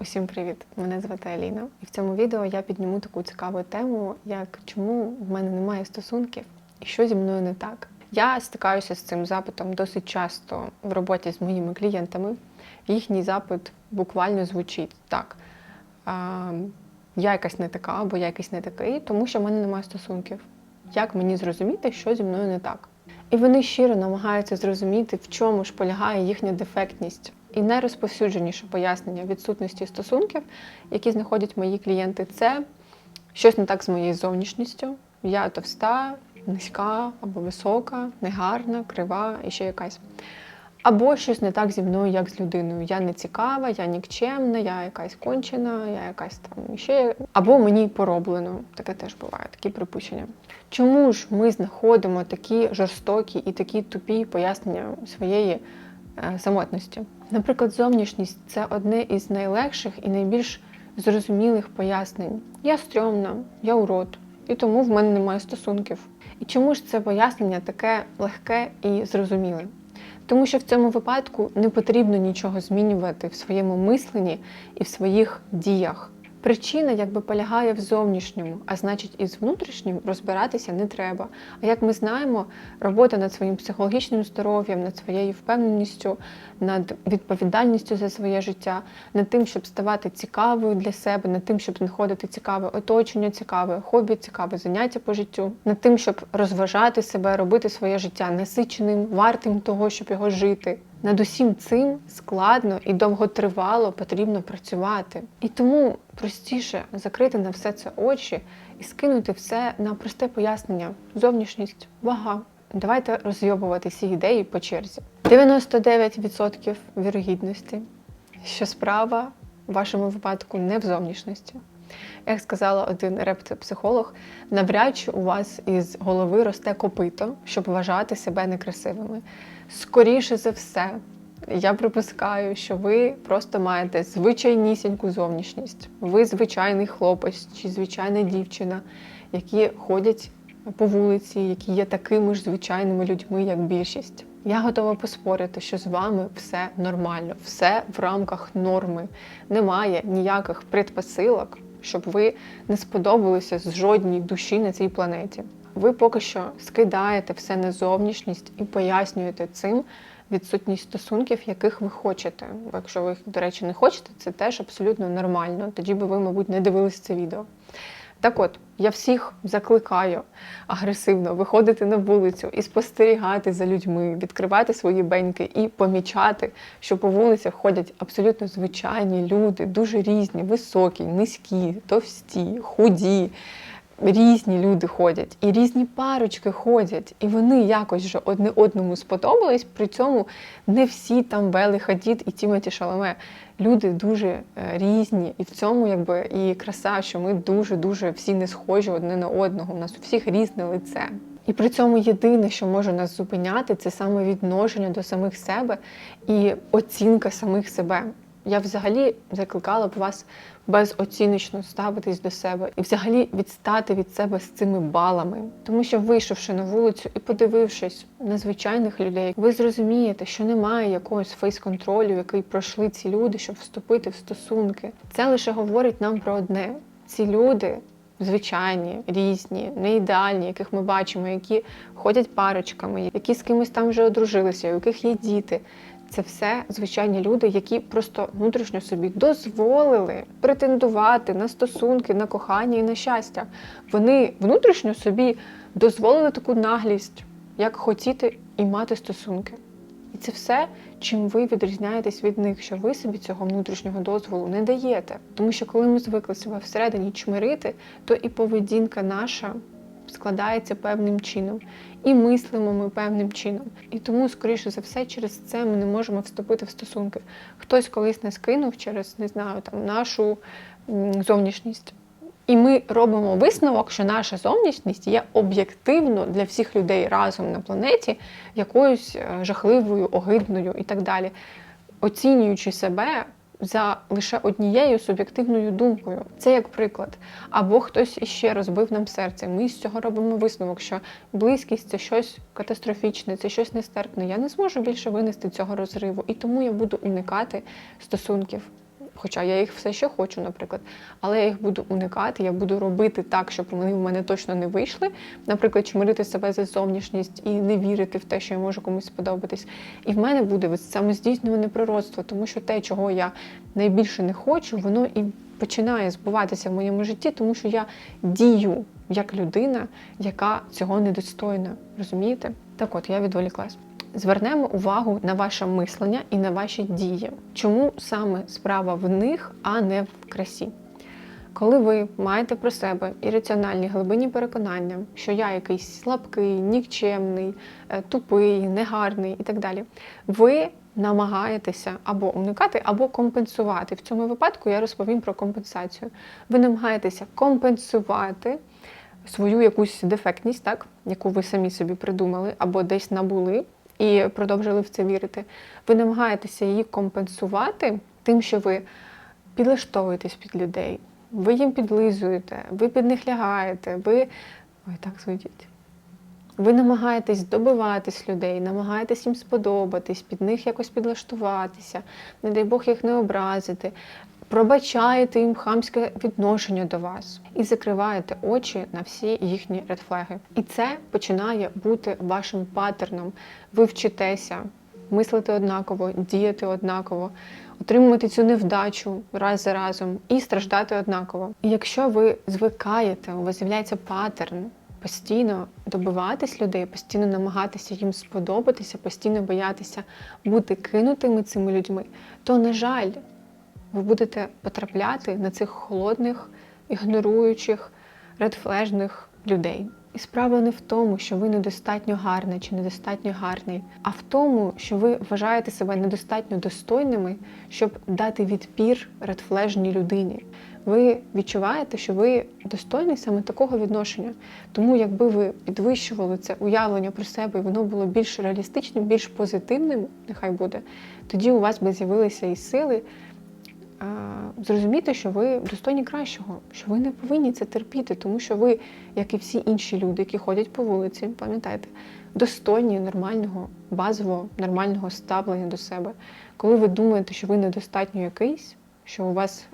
Усім привіт! Мене звати Аліна, і в цьому відео я підніму таку цікаву тему, як чому в мене немає стосунків і що зі мною не так. Я стикаюся з цим запитом досить часто в роботі з моїми клієнтами. Їхній запит буквально звучить так: я якась не така, або я якийсь не такий, тому що в мене немає стосунків. Як мені зрозуміти, що зі мною не так? І вони щиро намагаються зрозуміти, в чому ж полягає їхня дефектність. І найрозповсюдженіше пояснення відсутності стосунків, які знаходять мої клієнти, це щось не так з моєю зовнішністю. Я товста, низька або висока, негарна, крива і ще якась. Або щось не так зі мною, як з людиною. Я не цікава, я нікчемна, я якась кончена, я якась там ще. Або мені пороблено. Таке теж буває, такі припущення. Чому ж ми знаходимо такі жорстокі і такі тупі пояснення своєї е, самотності? Наприклад, зовнішність це одне із найлегших і найбільш зрозумілих пояснень. Я стрьомна, я урод, і тому в мене немає стосунків. І чому ж це пояснення таке легке і зрозуміле? Тому що в цьому випадку не потрібно нічого змінювати в своєму мисленні і в своїх діях. Причина якби полягає в зовнішньому, а значить, із внутрішнім розбиратися не треба. А як ми знаємо, робота над своїм психологічним здоров'ям, над своєю впевненістю, над відповідальністю за своє життя, над тим, щоб ставати цікавою для себе, над тим, щоб знаходити цікаве оточення, цікаве хобі, цікаве заняття по життю, над тим, щоб розважати себе, робити своє життя насиченим, вартим того, щоб його жити. Над усім цим складно і довготривало потрібно працювати. І тому простіше закрити на все це очі і скинути все на просте пояснення: зовнішність, вага. Давайте розйобувати всі ідеї по черзі. 99% вірогідності, що справа в вашому випадку не в зовнішності. Як сказала один рептопсихолог, навряд чи у вас із голови росте копито, щоб вважати себе некрасивими. Скоріше за все, я припускаю, що ви просто маєте звичайнісіньку зовнішність. Ви звичайний хлопець чи звичайна дівчина, які ходять по вулиці, які є такими ж звичайними людьми, як більшість. Я готова поспорити, що з вами все нормально, все в рамках норми. Немає ніяких предпосилок, щоб ви не сподобалися з жодній душі на цій планеті. Ви поки що скидаєте все на зовнішність і пояснюєте цим відсутність стосунків, яких ви хочете. Бо якщо ви їх, до речі, не хочете, це теж абсолютно нормально. Тоді би ви, мабуть, не дивились це відео. Так от, я всіх закликаю агресивно виходити на вулицю і спостерігати за людьми, відкривати свої беньки і помічати, що по вулицях ходять абсолютно звичайні люди, дуже різні, високі, низькі, товсті, худі. Різні люди ходять, і різні парочки ходять, і вони якось вже одне одному сподобались. При цьому не всі там вели хадід і Тімоті Шаламе. Люди дуже е, різні, і в цьому якби і краса, що ми дуже дуже всі не схожі одне на одного. У нас у всіх різне лице. І при цьому єдине, що може нас зупиняти, це саме відношення до самих себе і оцінка самих себе. Я взагалі закликала б вас безоціночно ставитись до себе і взагалі відстати від себе з цими балами. Тому що, вийшовши на вулицю і подивившись на звичайних людей, ви зрозумієте, що немає якогось фейс-контролю, який пройшли ці люди, щоб вступити в стосунки. Це лише говорить нам про одне: ці люди. Звичайні, різні, не ідеальні, яких ми бачимо, які ходять парочками, які з кимось там вже одружилися, у яких є діти. Це все звичайні люди, які просто внутрішньо собі дозволили претендувати на стосунки, на кохання і на щастя. Вони внутрішньо собі дозволили таку наглість, як хотіти і мати стосунки. І це все, чим ви відрізняєтесь від них, що ви собі цього внутрішнього дозволу не даєте. Тому що коли ми звикли себе всередині чмирити, то і поведінка наша складається певним чином, і мислимо ми певним чином. І тому, скоріше за все, через це ми не можемо вступити в стосунки. Хтось колись нас кинув через не знаю там нашу зовнішність. І ми робимо висновок, що наша зовнішність є об'єктивно для всіх людей разом на планеті якоюсь е, жахливою, огидною і так далі, оцінюючи себе за лише однією суб'єктивною думкою. Це як приклад. Або хтось іще розбив нам серце. Ми з цього робимо висновок, що близькість це щось катастрофічне, це щось нестерпне. Я не зможу більше винести цього розриву, і тому я буду уникати стосунків. Хоча я їх все ще хочу, наприклад, але я їх буду уникати, я буду робити так, щоб вони в мене точно не вийшли. Наприклад, чмирити себе за зовнішність і не вірити в те, що я можу комусь сподобатись. І в мене буде самоздійснюване природство, тому що те, чого я найбільше не хочу, воно і починає збуватися в моєму житті, тому що я дію як людина, яка цього недостойна. Розумієте? Так от я відволіклась. Звернемо увагу на ваше мислення і на ваші дії. Чому саме справа в них, а не в красі? Коли ви маєте про себе ірраціональні глибинні переконання, що я якийсь слабкий, нікчемний, е, тупий, негарний і так далі, ви намагаєтеся або уникати, або компенсувати. В цьому випадку я розповім про компенсацію. Ви намагаєтеся компенсувати свою якусь дефектність, так, яку ви самі собі придумали, або десь набули і продовжили в це вірити. Ви намагаєтеся її компенсувати тим, що ви підлаштовуєтесь під людей, ви їм підлизуєте, ви під них лягаєте, ви. Ой, так звучить. Ви намагаєтесь добиватись людей, намагаєтесь їм сподобатись, під них якось підлаштуватися, не дай Бог їх не образити, пробачаєте їм хамське відношення до вас і закриваєте очі на всі їхні редфлеги. І це починає бути вашим паттерном. Ви вчитеся мислити однаково, діяти однаково, отримувати цю невдачу раз за разом і страждати однаково. І якщо ви звикаєте, у вас з'являється паттерн. Постійно добиватись людей, постійно намагатися їм сподобатися, постійно боятися бути кинутими цими людьми, то, на жаль, ви будете потрапляти на цих холодних, ігноруючих, редфлежних людей. І справа не в тому, що ви недостатньо гарна чи недостатньо гарний, а в тому, що ви вважаєте себе недостатньо достойними, щоб дати відпір редфлежній людині. Ви відчуваєте, що ви достойні саме такого відношення. Тому, якби ви підвищували це уявлення про себе, і воно було більш реалістичним, більш позитивним, нехай буде, тоді у вас би з'явилися і сили зрозуміти, що ви достойні кращого, що ви не повинні це терпіти, тому що ви, як і всі інші люди, які ходять по вулиці, пам'ятаєте, достойні нормального, базового, нормального ставлення до себе. Коли ви думаєте, що ви недостатньо якийсь, що у вас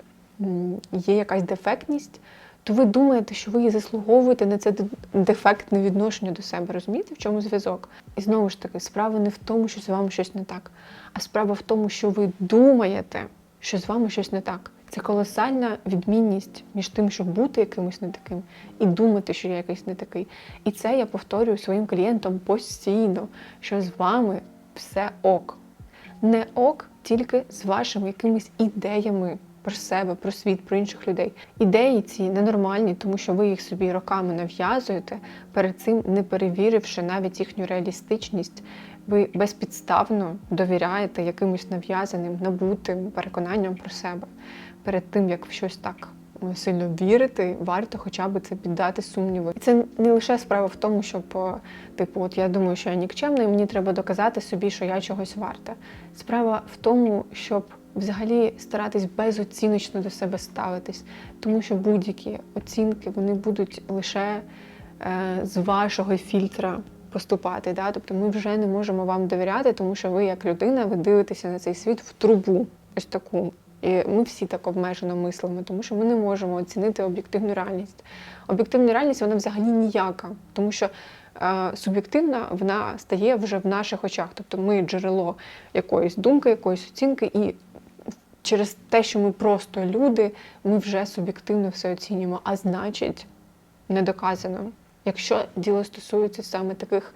є якась дефектність, то ви думаєте, що ви її заслуговуєте на це дефектне відношення до себе. Розумієте, в чому зв'язок? І знову ж таки, справа не в тому, що з вами щось не так, а справа в тому, що ви думаєте, що з вами щось не так. Це колосальна відмінність між тим, щоб бути якимось не таким, і думати, що я якийсь не такий. І це я повторюю своїм клієнтам постійно, що з вами все ок. Не ок тільки з вашими якимись ідеями про себе, про світ, про інших людей. Ідеї ці ненормальні, тому що ви їх собі роками нав'язуєте, перед цим не перевіривши навіть їхню реалістичність. Ви безпідставно довіряєте якимось нав'язаним, набутим переконанням про себе. Перед тим, як в щось так сильно вірити, варто хоча б це піддати сумніву. І це не лише справа в тому, щоб, о, типу, от я думаю, що я нікчемна, і мені треба доказати собі, що я чогось варта. Справа в тому, щоб взагалі старатись безоціночно до себе ставитись, тому що будь-які оцінки вони будуть лише е, з вашого фільтра поступати. Да? Тобто ми вже не можемо вам довіряти, тому що ви, як людина, ви дивитеся на цей світ в трубу, ось таку. І ми всі так обмежено мислимо, тому що ми не можемо оцінити об'єктивну реальність. Об'єктивна реальність вона взагалі ніяка, тому що е, суб'єктивна вона стає вже в наших очах. Тобто ми джерело якоїсь думки, якоїсь оцінки, і через те, що ми просто люди, ми вже суб'єктивно все оцінюємо. А значить, не доказано. Якщо діло стосується саме таких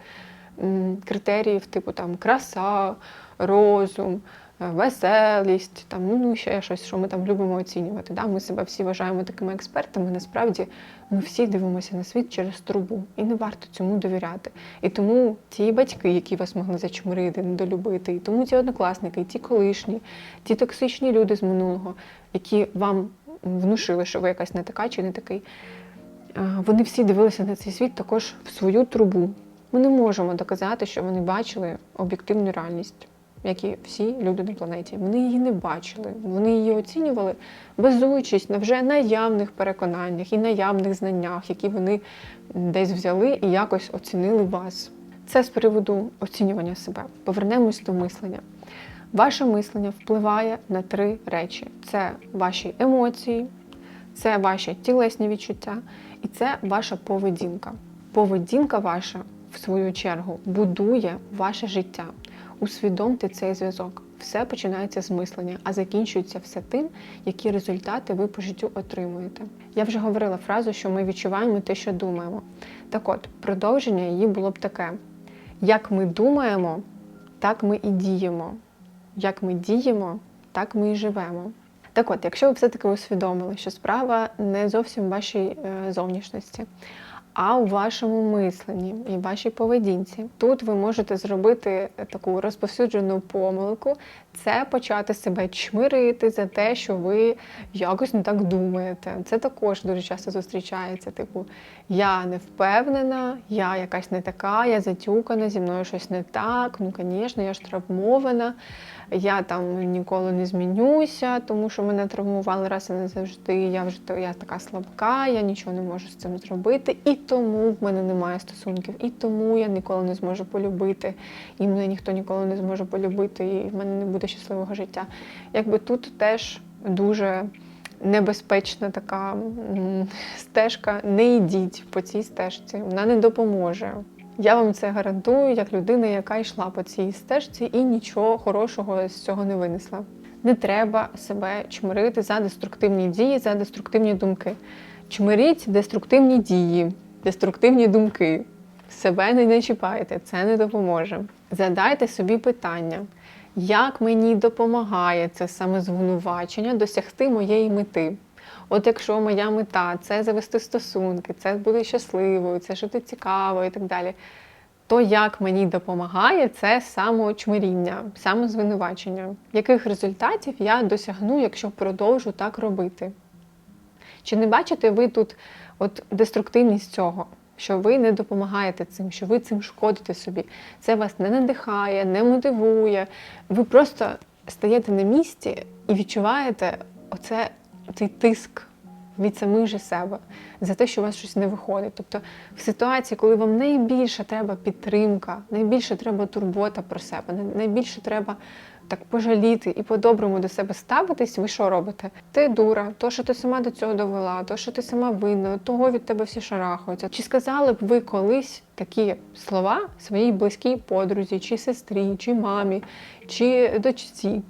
критеріїв, типу там краса, розум, е, веселість, там ну ще щось, що ми там любимо оцінювати. Да? Ми себе всі вважаємо такими експертами. Насправді ми всі дивимося на світ через трубу, і не варто цьому довіряти. І тому ті батьки, які вас могли зачмирити, недолюбити, і тому ті однокласники, і ті колишні, ті токсичні люди з минулого, які вам внушили, що ви якась не така чи не такий. А, Вони всі дивилися на цей світ також в свою трубу. Ми не можемо доказати, що вони бачили об'єктивну реальність, як і всі люди на планеті. Вони її не бачили. Вони її оцінювали, базуючись на вже наявних переконаннях і наявних знаннях, які вони десь взяли і якось оцінили вас. Це з приводу оцінювання себе. Повернемось до мислення. Ваше мислення впливає на три речі: це ваші емоції, це ваші тілесні відчуття і це ваша поведінка. Поведінка ваша, в свою чергу, будує ваше життя. Усвідомте цей зв'язок. Все починається з мислення, а закінчується все тим, які результати ви по життю отримуєте. Я вже говорила фразу, що ми відчуваємо те, що думаємо. Так от, продовження її було б таке: як ми думаємо, так ми і діємо. Як ми діємо, так ми і живемо. Так от, якщо ви все-таки усвідомили, що справа не зовсім в вашій е, зовнішності, а у вашому мисленні і вашій поведінці, тут ви можете зробити таку розповсюджену помилку, це почати себе чмирити за те, що ви якось не так думаєте. Це також дуже часто зустрічається. Типу, я не впевнена, я якась не така, я затюкана, зі мною щось не так. Ну, звісно, я ж травмована я там ніколи не змінюся, тому що мене травмували раз і не завжди. Я вже я така слабка, я нічого не можу з цим зробити. І тому в мене немає стосунків, і тому я ніколи не зможу полюбити, і мене ніхто ніколи не зможе полюбити, і в мене не буде щасливого життя. Якби тут теж дуже небезпечна така стежка. Не йдіть по цій стежці, вона не допоможе. Я вам це гарантую, як людина, яка йшла по цій стежці і нічого хорошого з цього не винесла. Не треба себе чмирити за деструктивні дії, за деструктивні думки. Чмиріть деструктивні дії, деструктивні думки. Себе не чіпайте, це не допоможе. Задайте собі питання, як мені допомагає це самозвинувачення досягти моєї мети. От якщо моя мета це завести стосунки, це бути щасливою, це жити цікаво і так далі, то як мені допомагає це самоочмиріння, самозвинувачення, яких результатів я досягну, якщо продовжу так робити? Чи не бачите ви тут от деструктивність цього? Що ви не допомагаєте цим, що ви цим шкодите собі. Це вас не надихає, не мотивує. Ви просто стаєте на місці і відчуваєте оце цей тиск від самих же себе за те, що у вас щось не виходить. Тобто в ситуації, коли вам найбільше треба підтримка, найбільше треба турбота про себе, найбільше треба так пожаліти і по-доброму до себе ставитись, ви що робите? Ти дура, то, що ти сама до цього довела, то, що ти сама винна, того від тебе всі шарахаються. Чи сказали б ви колись такі слова своїй близькій подрузі, чи сестрі, чи мамі, чи дочці?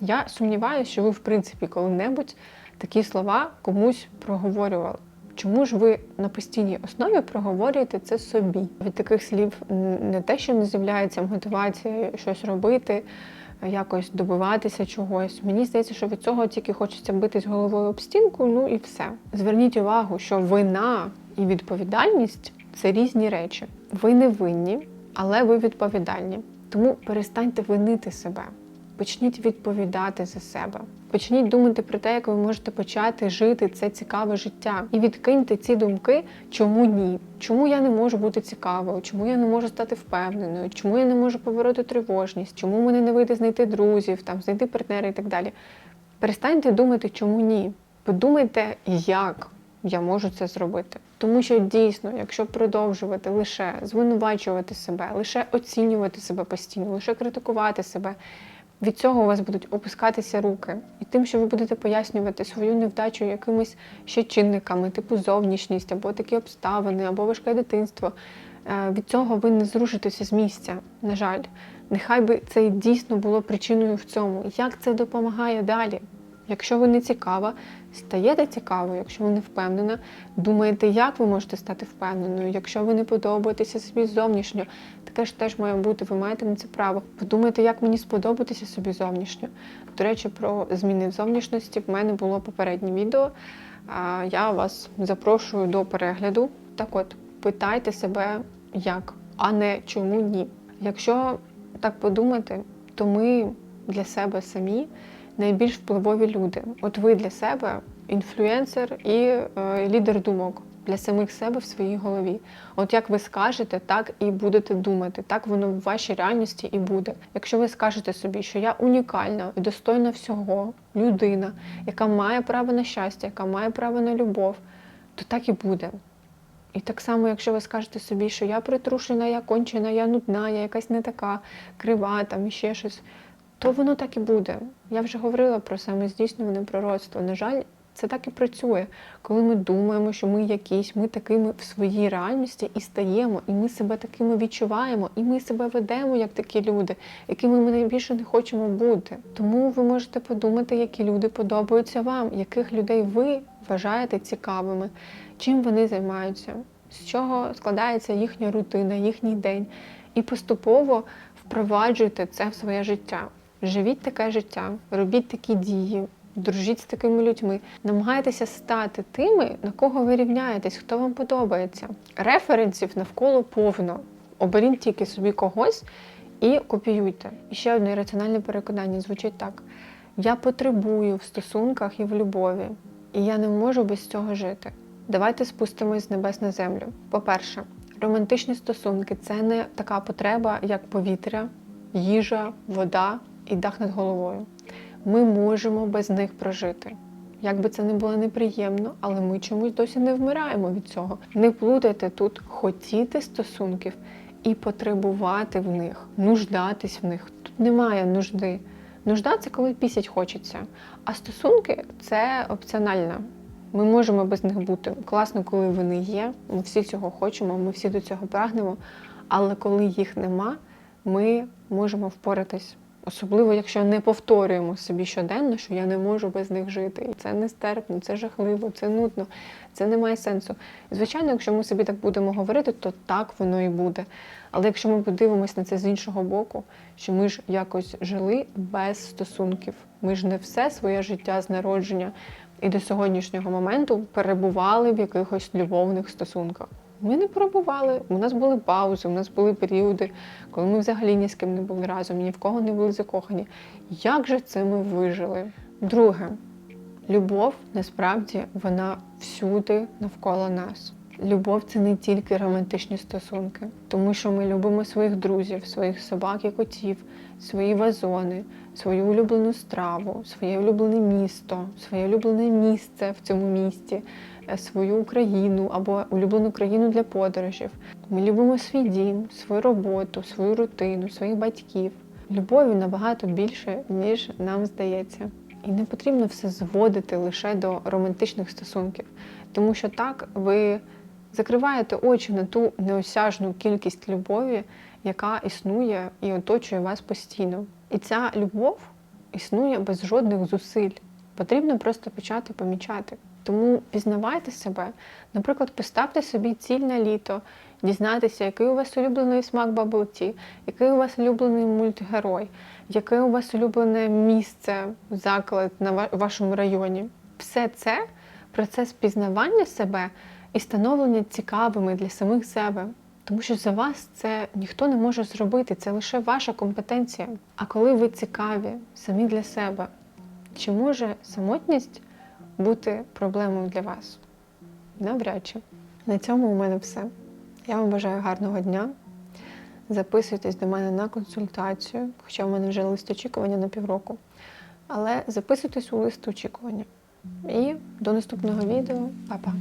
Я сумніваюся, що ви, в принципі, коли-небудь такі слова комусь проговорювали. Чому ж ви на постійній основі проговорюєте це собі? Від таких слів не те, що не з'являється мотивація щось робити, якось добиватися чогось. Мені здається, що від цього тільки хочеться битись головою об стінку, ну і все. Зверніть увагу, що вина і відповідальність це різні речі. Ви не винні, але ви відповідальні. Тому перестаньте винити себе. Почніть відповідати за себе. Почніть думати про те, як ви можете почати жити це цікаве життя. І відкиньте ці думки, чому ні? Чому я не можу бути цікавою? Чому я не можу стати впевненою? Чому я не можу побороти тривожність? Чому мене не вийде знайти друзів, там знайти партнера і так далі? Перестаньте думати, чому ні. Подумайте, як я можу це зробити. Тому що дійсно, якщо продовжувати лише звинувачувати себе, лише оцінювати себе постійно, лише критикувати себе. Від цього у вас будуть опускатися руки. І тим, що ви будете пояснювати свою невдачу якимись ще чинниками, типу зовнішність, або такі обставини, або важке дитинство. Е, від цього ви не зрушитеся з місця, на жаль. Нехай би це дійсно було причиною в цьому. Як це допомагає далі? Якщо ви не цікава, стаєте цікавою, якщо ви не впевнена, думаєте, як ви можете стати впевненою. Якщо ви не подобаєтеся собі зовнішньо, таке ж теж має бути, ви маєте на це право. Подумайте, як мені сподобатися собі зовнішньо. До речі, про зміни в зовнішності в мене було попереднє відео. Я вас запрошую до перегляду. Так от, питайте себе, як, а не чому ні. Якщо так подумати, то ми для себе самі найбільш впливові люди. От ви для себе інфлюенсер і е, лідер думок для самих себе в своїй голові. От як ви скажете, так і будете думати, так воно в вашій реальності і буде. Якщо ви скажете собі, що я унікальна і достойна всього людина, яка має право на щастя, яка має право на любов, то так і буде. І так само, якщо ви скажете собі, що я притрушена, я кончена, я нудна, я якась не така крива, там ще щось то воно так і буде. Я вже говорила про самоздійснюване пророцтво. На жаль, це так і працює. Коли ми думаємо, що ми якісь, ми такими в своїй реальності і стаємо, і ми себе такими відчуваємо, і ми себе ведемо як такі люди, якими ми найбільше не хочемо бути. Тому ви можете подумати, які люди подобаються вам, яких людей ви вважаєте цікавими, чим вони займаються, з чого складається їхня рутина, їхній день. І поступово впроваджуйте це в своє життя. Живіть таке життя, робіть такі дії, дружіть з такими людьми. Намагайтеся стати тими, на кого ви рівняєтесь, хто вам подобається. Референсів навколо повно. Оберіть тільки собі когось і копіюйте. І ще одне раціональне переконання звучить так: я потребую в стосунках і в любові, і я не можу без цього жити. Давайте спустимось з небес на землю. По-перше, романтичні стосунки це не така потреба, як повітря, їжа, вода і дах над головою. Ми можемо без них прожити. Як би це не було неприємно, але ми чомусь досі не вмираємо від цього. Не плутайте тут хотіти стосунків і потребувати в них, нуждатись в них. Тут немає нужди. Нужда це коли пісять хочеться. А стосунки це опціонально. Ми можемо без них бути. Класно, коли вони є. Ми всі цього хочемо, ми всі до цього прагнемо. Але коли їх нема, ми можемо впоратись. Особливо, якщо не повторюємо собі щоденно, що я не можу без них жити. І це нестерпно, це жахливо, це нудно, це не має сенсу. Звичайно, якщо ми собі так будемо говорити, то так воно і буде. Але якщо ми подивимось на це з іншого боку, що ми ж якось жили без стосунків, ми ж не все своє життя з народження і до сьогоднішнього моменту перебували в якихось любовних стосунках. Ми не перебували, у нас були паузи, у нас були періоди, коли ми взагалі ні з ким не були разом, ні в кого не були закохані. Як же це ми вижили? Друге, любов насправді вона всюди навколо нас. Любов це не тільки романтичні стосунки, тому що ми любимо своїх друзів, своїх собак і котів, свої вазони, свою улюблену страву, своє улюблене місто, своє улюблене місце в цьому місті, е, свою Україну або улюблену країну для подорожів. Ми любимо свій дім, свою роботу, свою рутину, своїх батьків. Любові набагато більше, ніж нам здається. І не потрібно все зводити лише до романтичних стосунків, тому що так ви закриваєте очі на ту неосяжну кількість любові, яка існує і оточує вас постійно. І ця любов існує без жодних зусиль. Потрібно просто почати помічати. Тому пізнавайте себе. Наприклад, поставте собі ціль на літо, дізнатися, який у вас улюблений смак баблті, який у вас улюблений мультгерой, яке у вас улюблене місце, заклад на вашому районі. Все це процес пізнавання себе і становлення цікавими для самих себе. Тому що за вас це ніхто не може зробити, це лише ваша компетенція. А коли ви цікаві самі для себе, чи може самотність бути проблемою для вас? Навряд чи. На цьому у мене все. Я вам бажаю гарного дня. Записуйтесь до мене на консультацію, хоча в мене вже лист очікування на півроку. Але записуйтесь у лист очікування. І до наступного відео. Па-па!